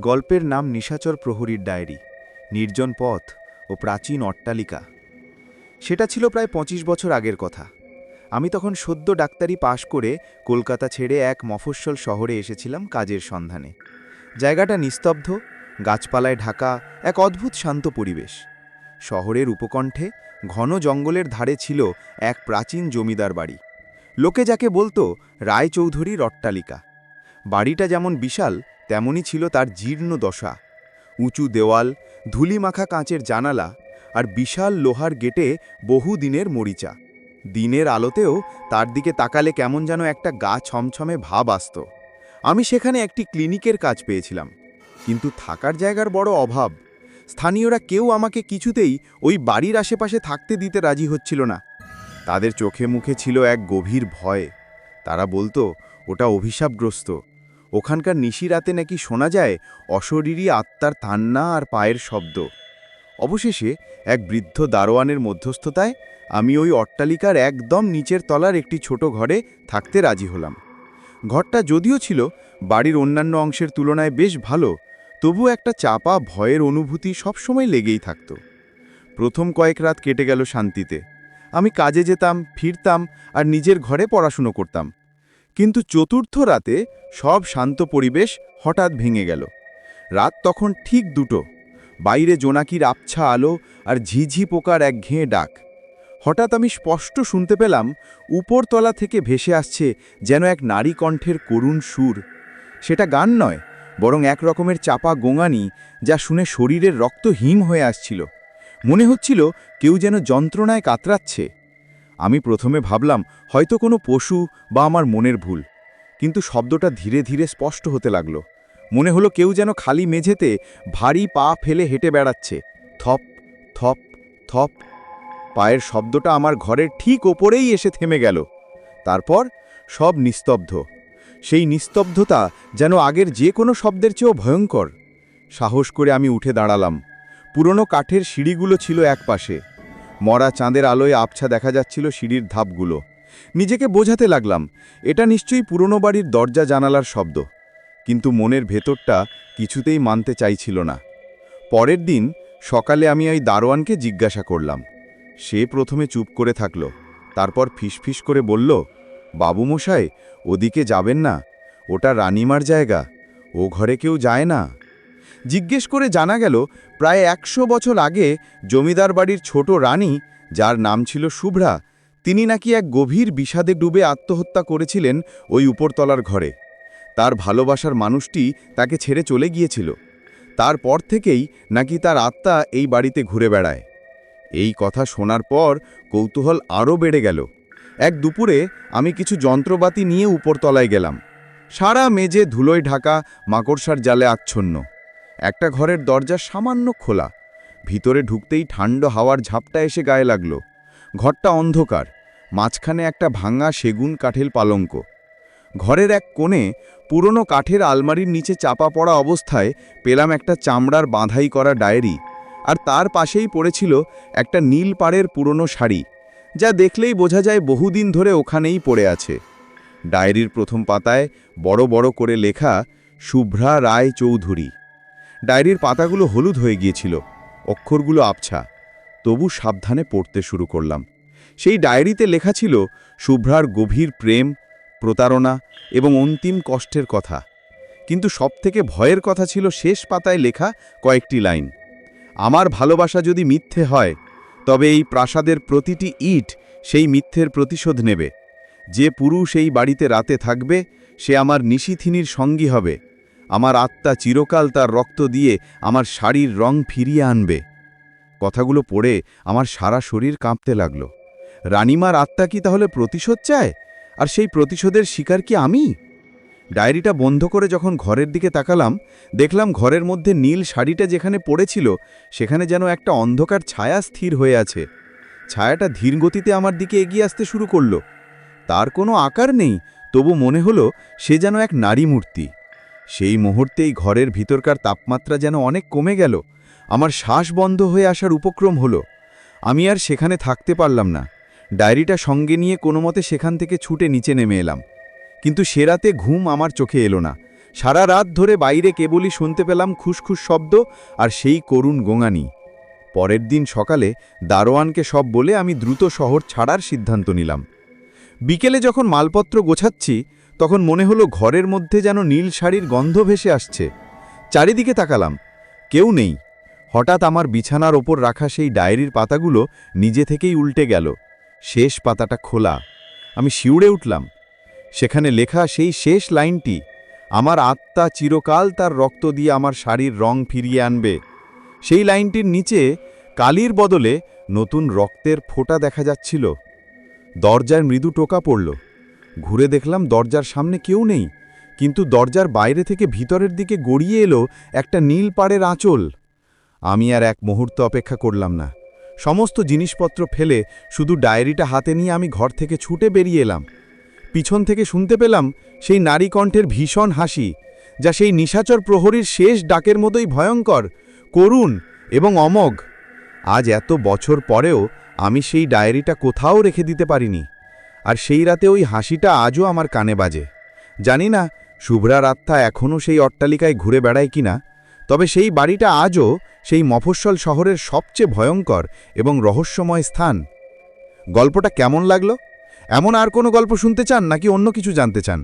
গল্পের নাম নিশাচর প্রহরীর ডায়েরি, নির্জন পথ ও প্রাচীন অট্টালিকা। সেটা ছিল প্রায় পঁচিশ বছর আগের কথা। আমি তখন সদ্য ডাক্তারি পাশ করে কলকাতা ছেড়ে এক মফস্বল শহরে এসেছিলাম কাজের সন্ধানে। জায়গাটা নিস্তব্ধ, গাছপালায় ঢাকা এক অদ্ভুত শান্ত পরিবেশ। শহরের উপকণ্ঠে ঘন জঙ্গলের ধারে ছিল এক প্রাচীন জমিদার বাড়ি। লোকে যাকে বলতো রায়চৌধুরীর অট্টালিকা। বাড়িটা যেমন বিশাল তেমনই ছিল তার জীর্ণ দশা। উঁচু দেওয়াল, ধুলিমাখা কাঁচের জানালা আর বিশাল লোহার গেটে বহু দিনের মরিচা। দিনের আলোতেও তার দিকে তাকালে কেমন যেন একটা গা ছমছমে ভাব আসত। আমি সেখানে একটি ক্লিনিকের কাজ পেয়েছিলাম, কিন্তু থাকার জায়গার বড় অভাব। স্থানীয়রা কেউ আমাকে কিছুতেই ওই বাড়ির আশেপাশে থাকতে দিতে রাজি হচ্ছিল না। তাদের চোখে মুখে ছিল এক গভীর ভয়। তারা বলতো, ওটা অভিশাপগ্রস্ত। ওখানকার নিশি রাতে নাকি শোনা যায় অশরীরী আত্মার তান্না আর পায়ের শব্দ। অবশেষে এক বৃদ্ধ দারোয়ানের মধ্যস্থতায় আমি ওই অট্টালিকার একদম নিচের তলার একটি ছোট ঘরে থাকতে রাজি হলাম। ঘরটা যদিও ছিল বাড়ির অন্যান্য অংশের তুলনায় বেশ ভালো তবু একটা চাপা ভয়ের অনুভূতি সবসময় লেগেই থাকত। প্রথম কয়েক রাত কেটে গেল শান্তিতে। আমি কাজে যেতাম, ফিরতাম আর নিজের ঘরে পড়াশুনো করতাম। কিন্তু চতুর্থ রাতে সব শান্ত পরিবেশ হঠাৎ ভেঙে গেল। রাত তখন ঠিক দুটো। বাইরে জোনাকির আবছা আলো আর ঝিঝি পোকার এক ঘেঁ ডাক। হঠাৎ আমি স্পষ্ট শুনতে পেলাম, উপরতলা থেকে ভেসে আসছে যেন এক নারী কণ্ঠের করুণ সুর। সেটা গান নয়, বরং এক রকমের চাপা গোঙানি যা শুনে শরীরের রক্ত হিম হয়ে আসছিল। মনে হচ্ছিল কেউ যেন যন্ত্রণায় কাতরাচ্ছে। আমি প্রথমে ভাবলাম, হয়তো কোনো পশু বা আমার মনের ভুল। কিন্তু শব্দটা ধীরে ধীরে স্পষ্ট হতে লাগল। মনে হলো কেউ যেন খালি মেঝেতে ভারী পা ফেলে হেঁটে বেড়াচ্ছে। থপ থপ থপ। পায়ের শব্দটা আমার ঘরের ঠিক ওপরেই এসে থেমে গেল। তারপর সব নিস্তব্ধ। সেই নিস্তব্ধতা যেন আগের যে কোনো শব্দের চেয়েও ভয়ঙ্কর। সাহস করে আমি উঠে দাঁড়ালাম। পুরনো কাঠের সিঁড়িগুলো ছিল একপাশে। মরা চাঁদের আলোয় আবছা দেখা যাচ্ছিল সিঁড়ির ধাপগুলো। নিজেকে বোঝাতে লাগলাম, এটা নিশ্চয়ই পুরনো বাড়ির দরজা জানালার শব্দ। কিন্তু মনের ভেতরটা কিছুতেই মানতে চাইছিল না। পরের দিন সকালে আমি ওই দারোয়ানকে জিজ্ঞাসা করলাম। সে প্রথমে চুপ করে থাকল, তারপর ফিসফিস করে বলল বাবু মশাই ওদিকে যাবেন না, ওটা রানিমার জায়গা, ও ঘরে কেউ যায় না। জিজ্ঞেস করে জানা গেল, প্রায় একশো বছর আগে জমিদার বাড়ির ছোট রানী, যার নাম ছিল শুভ্রা, তিনি নাকি এক গভীর বিষাদে ডুবে আত্মহত্যা করেছিলেন ওই উপরতলার ঘরে। তার ভালোবাসার মানুষটি তাকে ছেড়ে চলে গিয়েছিল। তারপর থেকেই নাকি তার আত্মা এই বাড়িতে ঘুরে বেড়ায়। এই কথা শোনার পর কৌতূহল আরও বেড়ে গেল। এক দুপুরে আমি কিছু যন্ত্রপাতি নিয়ে উপরতলায় গেলাম। সারা মেজে ধুলোয় ঢাকা, মাকড়সার জালে আচ্ছন্ন। একটা ঘরের দরজা সামান্য খোলা। ভিতরে ঢুকতেই ঠান্ডা হাওয়ার ঝাপটা এসে গায়ে লাগল। ঘরটা অন্ধকার, মাঝখানে একটা ভাঙা সেগুন কাঠেল পালঙ্ক। ঘরের এক কোণে পুরনো কাঠের আলমারির নিচে চাপা পড়া অবস্থায় পেলাম একটা চামড়ার বাঁধাই করা ডায়েরি, আর তার পাশেই পড়েছিল একটা নীল পাড়ের পুরনো শাড়ি, যা দেখলেই বোঝা যায় বহুদিন ধরে ওখানেই পড়ে আছে। ডায়েরির প্রথম পাতায় বড় বড় করে লেখা, শুভ্রা রায় চৌধুরী। ডায়েরির পাতাগুলো হলুদ হয়ে গিয়েছিল, অক্ষরগুলো আবছা। তবু সাবধানে পড়তে শুরু করলাম। সেই ডায়েরিতে লেখা ছিল, শুভ্রার গভীর প্রেম, প্রতারণা এবং অন্তিম কষ্টের কথা। কিন্তু সবথেকে ভয়ের কথা ছিল শেষ পাতায় লেখা কয়েকটি লাইন। আমার ভালোবাসা যদি মিথ্যে হয়, তবে এই প্রাসাদের প্রতিটি ইট সেই মিথ্যের প্রতিশোধ নেবে। যে পুরুষ এই বাড়িতে রাতে থাকবে, সে আমার নিশিথিনীর সঙ্গী হবে। আমার আত্মা চিরকাল তার রক্ত দিয়ে আমার শাড়ির রং ফিরিয়ে আনবে। কথাগুলো পড়ে আমার সারা শরীর কাঁপতে লাগল। রানিমার আত্মা কি তাহলে প্রতিশোধ চায়? আর সেই প্রতিশোধের শিকার কি আমি? ডায়েরিটা বন্ধ করে যখন ঘরের দিকে তাকালাম, দেখলাম ঘরের মধ্যে নীল শাড়িটা যেখানে পড়েছিল, সেখানে যেন একটা অন্ধকার ছায়া স্থির হয়ে আছে। ছায়াটা ধীর গতিতে আমার দিকে এগিয়ে আসতে শুরু করল। তার কোনো আকার নেই, তবু মনে হলো সে যেন এক নারী মূর্তি সেই মুহূর্তেই ঘরের ভিতরকার তাপমাত্রা যেন অনেক কমে গেল। আমার শ্বাস বন্ধ হয়ে আসার উপক্রম হলো। আমি আর সেখানে থাকতে পারলাম না। ডায়েরিটা সঙ্গে নিয়ে কোনো মতে সেখান থেকে ছুটে নিচে নেমে এলাম। কিন্তু সে রাতে ঘুম আমার চোখে এলো না। সারা রাত ধরে বাইরে কেবলই শুনতে পেলাম খুসখুস শব্দ আর সেই করুণ গোঙানি। পরের দিন সকালে দারোয়ানকে সব বলে আমি দ্রুত শহর ছাড়ার সিদ্ধান্ত নিলাম। বিকেলে যখন মালপত্র গোছাচ্ছি তখন মনে হলো ঘরের মধ্যে যেন নীল শাড়ির গন্ধ ভেসে আসছে। চারিদিকে তাকালাম। কেউ নেই। হঠাৎ আমার বিছানার ওপর রাখা সেই ডায়েরির পাতাগুলো নিজে থেকেই উল্টে গেল। শেষ পাতাটা খোলা। আমি শিউড়ে উঠলাম। সেখানে লেখা সেই শেষ লাইনটি, আমার আত্মা চিরকাল তার রক্ত দিয়ে আমার শাড়ির রং ফিরিয়ে আনবে। সেই লাইনটির নিচে কালির বদলে নতুন রক্তের ফোঁটা দেখা যাচ্ছিল। দরজায় মৃদু টোকা পড়ল। ঘুরে দেখলাম দরজার সামনে কেউ নেই, কিন্তু দরজার বাইরে থেকে ভিতরের দিকে গড়িয়ে এলো একটা নীল পাড়ের আঁচল। আমি আর এক মুহূর্ত অপেক্ষা করলাম না। সমস্ত জিনিসপত্র ফেলে শুধু ডায়েরিটা হাতে নিয়ে আমি ঘর থেকে ছুটে বেরিয়ে এলাম। পিছন থেকে শুনতে পেলাম সেই নারী কণ্ঠের ভীষণ হাসি, যা সেই নিশাচর প্রহরীর শেষ ডাকের মতোই ভয়ঙ্কর, করুণ এবং অমোঘ। আজ এত বছর পরেও আমি সেই ডায়েরিটা কোথাও রেখে দিতে পারিনি। আর সেই রাতে ওই হাসিটা আজও আমার কানে বাজে। জানি না শুভ্রার আত্মা এখনও সেই অট্টালিকায় ঘুরে বেড়ায় কিনা তবে সেই বাড়িটা আজও সেই মফস্বল শহরের সবচেয়ে ভয়ঙ্কর এবং রহস্যময় স্থান। গল্পটা কেমন লাগল? এমন আর কোনো গল্প শুনতে চান নাকি অন্য কিছু জানতে চান?